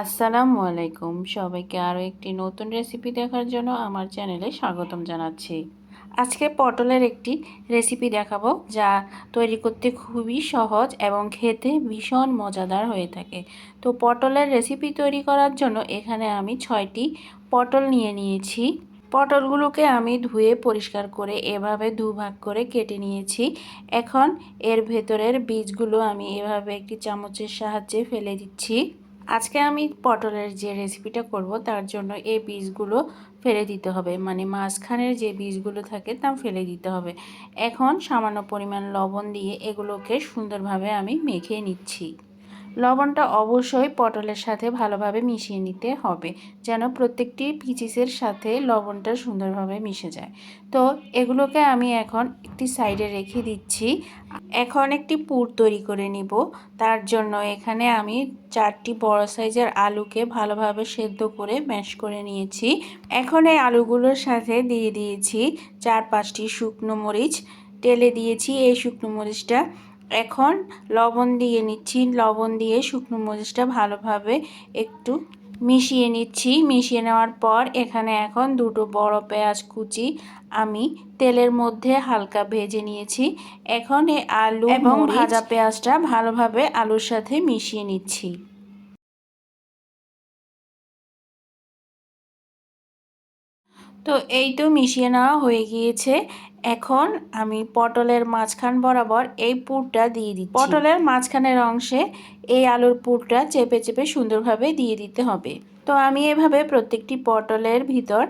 আসসালামু আলাইকুম। সবাইকে আরও একটি নতুন রেসিপি দেখার জন্য আমার চ্যানেলে স্বাগতম জানাচ্ছি। আজকে পটলের একটি রেসিপি দেখাবো যা তৈরি করতে খুবই সহজ এবং খেতে ভীষণ মজাদার হয়ে থাকে। তো পটলের রেসিপি তৈরি করার জন্য এখানে আমি ছয়টি পটল নিয়ে নিয়েছি। পটলগুলোকে আমি ধুয়ে পরিষ্কার করে এভাবে দুভাগ করে কেটে নিয়েছি। এখন এর ভেতরের বীজগুলো আমি এভাবে একটি চামচের সাহায্যে ফেলে দিচ্ছি। আজকে আমি পটলের যে রেসিপিটা করব, তার জন্য এই বীজগুলো ফেলে দিতে হবে। মানে মাঝখানের যে বীজগুলো থাকে, তা ফেলে দিতে হবে। এখন সামান্য পরিমাণ লবণ দিয়ে এগুলোকে সুন্দরভাবে আমি মেখে নিচ্ছি। লবণটা অবশ্যই পটলের সাথে ভালোভাবে মিশিয়ে নিতে হবে, যেন প্রত্যেকটি পিচিসের সাথে লবণটা সুন্দরভাবে মিশে যায়। তো এগুলোকে আমি এখন একটি সাইডে রেখে দিচ্ছি। এখন একটি পুর তৈরি করে নিব। তার জন্য এখানে আমি চারটি বড় সাইজের আলুকে ভালোভাবে সেদ্ধ করে ম্যাশ করে নিয়েছি। এখন এই আলুগুলোর সাথে দিয়ে দিয়েছি চার পাঁচটি শুকনো মরিচ। টেলে দিয়েছি এই শুকনো মরিচটা। এখন লবণ দিয়ে নিচ্ছি। লবণ দিয়ে শুকনো মরিচটা ভালোভাবে একটু মিশিয়ে নিচ্ছি। মিশিয়ে নেওয়ার পর এখানে এখন দুটো বড় পেঁয়াজ কুচি আমি তেলের মধ্যে হালকা ভেজে নিয়েছি। এখন এই আলু এবং ভাজা পেঁয়াজটা ভালোভাবে আলুর সাথে মিশিয়ে নিচ্ছি। তো এই তো মিশিয়ে নেওয়া হয়ে গিয়েছে। এখন আমি পটলের মাঝখান বরাবর এই পুরটা দিয়ে দিই পটলের মাঝখানের অংশে এই আলুর পুরটা চেপে চেপে সুন্দরভাবে দিয়ে দিতে হবে। তো আমি এভাবে প্রত্যেকটি পটলের ভিতর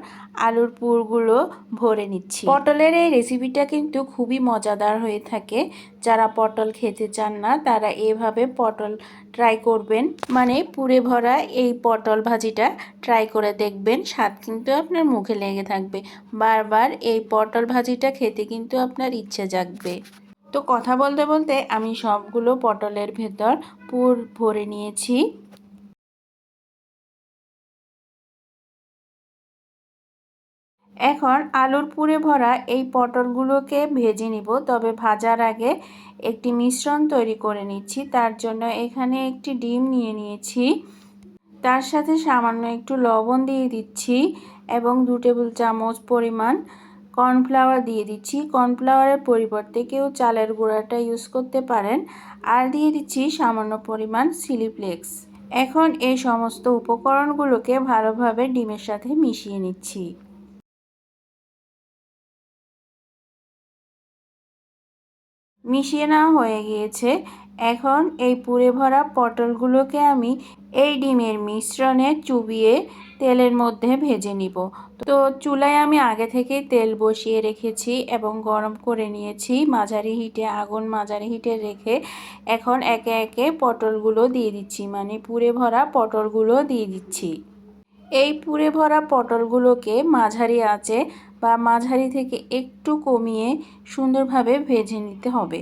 আলুর পুরগুলো ভরে নিচ্ছি। পটলের এই রেসিপিটা কিন্তু খুবই মজাদার হয়ে থাকে। যারা পটল খেতে চান না, তারা এভাবে পটল ট্রাই করবেন। মানে পুরে ভরা এই পটল ভাজিটা ট্রাই করে দেখবেন, স্বাদ কিন্তু আপনার মুখে লেগে থাকবে। বারবার এই পটল ভাজিটা খেতে কিন্তু আপনার ইচ্ছে জাগবে। তো কথা বলতে বলতে আমি সবগুলো পটলের ভেতর পুর ভরে নিয়েছি। এখন আলুর পুরে ভরা এই পটলগুলোকে ভেজে নিব, তবে ভাজার আগে একটি মিশ্রণ তৈরি করে নিচ্ছি। তার জন্য এখানে একটি ডিম নিয়ে নিয়েছি। তার সাথে সামান্য একটু লবণ দিয়ে দিচ্ছি এবং দু টেবিল চামচ পরিমাণ কর্নফ্লাওয়ার দিয়ে দিচ্ছি। কর্নফ্লাওয়ারের পরিবর্তে কেউ চালের গুঁড়াটা ইউজ করতে পারেন। আর দিয়ে দিচ্ছি সামান্য পরিমাণ সিলিপ্লেক্স এখন এই সমস্ত উপকরণগুলোকে ভালোভাবে ডিমের সাথে মিশিয়ে নিচ্ছি। মিশিয়ে নেওয়া হয়ে গিয়েছে। এখন এই পুরে ভরা পটলগুলোকে আমি এই ডিমের মিশ্রণে চুবিয়ে তেলের মধ্যে ভেজে নিব। তো চুলায় আমি আগে থেকেই তেল বসিয়ে রেখেছি এবং গরম করে নিয়েছি মাঝারি হিটে, আগুন মাঝারি হিটে রেখে এখন একে একে পটলগুলো দিয়ে দিচ্ছি। মানে পুরে ভরা পটলগুলো দিয়ে দিচ্ছি। এই পুরে ভরা পটলগুলোকে মাঝারি আঁচে বা মাঝারি থেকে একটু কমিয়ে সুন্দরভাবে ভেজে নিতে হবে।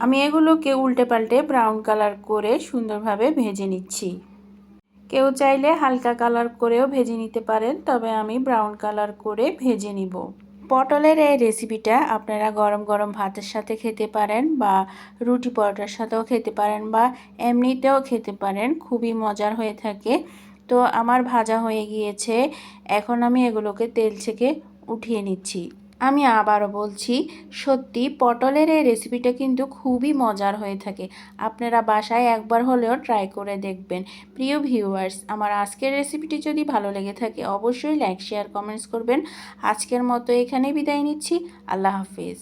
আমি এগুলোকে উল্টে পাল্টে ব্রাউন কালার করে সুন্দরভাবে ভেজে নিচ্ছি। কেউ চাইলে হালকা কালার করেও ভেজে নিতে পারেন, তবে আমি ব্রাউন কালার করে ভেজে নিব। পটলের এই রেসিপিটা আপনারা গরম গরম ভাতের সাথে খেতে পারেন বা রুটি পরোটার সাথেও খেতে পারেন বা এমনিতেও খেতে পারেন। খুবই মজার হয়ে থাকে। তো আমার ভাজা হয়ে গিয়েছে। এখন আমি এগুলোকে তেল থেকে উঠিয়ে নিচ্ছি। আমি আবারও বলছি, সত্যি পটলের এই রেসিপিটা কিন্তু খুবই মজার হয়ে থাকে। আপনারা বাসায় একবার হলেও ট্রাই করে দেখবেন। প্রিয় ভিউয়ার্স আমার আজকের রেসিপিটি যদি ভালো লেগে থাকে, অবশ্যই লাইক শেয়ার কমেন্টস করবেন। আজকের মতো এখানে বিদায় নিচ্ছি। আল্লাহ হাফিজ।